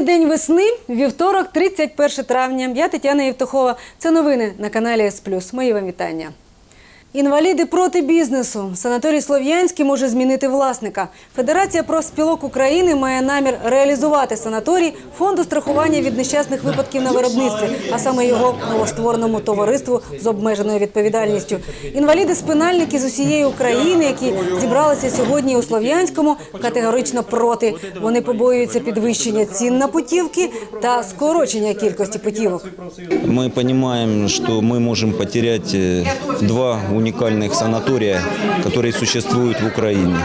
день весни, вівторок, 31 травня. Я Тетяна Євтухова. Це новини на каналі С+. Мої вам вітання. Інваліди проти бізнесу. Санаторій Слов'янський може змінити власника. Федерація профспілок України має намір реалізувати санаторій фонду страхування від нещасних випадків на виробництві, а саме його новоствореному товариству з обмеженою відповідальністю. Інваліди-спинальники з усієї України, які зібралися сьогодні у Слов'янському, категорично проти. Вони побоюються підвищення цін на путівки та скорочення кількості путівок. Мы понимаем, что мы можем потерять э, два уникальных санатория, которые существуют в Украине.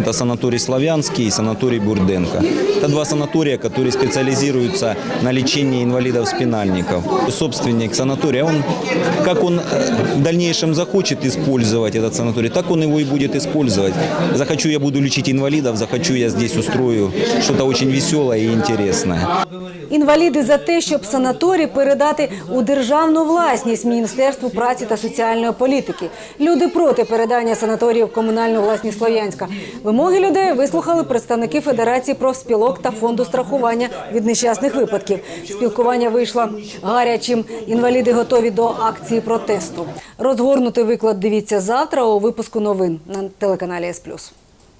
Это санаторий Славянский и санаторий Бурденко. Это два санатория, которые специализируются на лечении инвалидов-спинальников. Собственник санатория, он, как он э, в дальнейшем захочет использовать этот санаторий, так он его и будет использовать. Захочу я буду лечить инвалидов, захочу я здесь устрою что-то очень веселое и интересное. Інваліди за те, щоб санаторій передати у державну власність Міністерству праці та соціальної політики. Люди проти передання санаторію в комунальну власність Слов'янська. Вимоги людей вислухали представники Федерації профспілок та фонду страхування від нещасних випадків. Спілкування вийшло гарячим. Інваліди готові до акції протесту. Розгорнутий виклад дивіться завтра у випуску новин на телеканалі С+.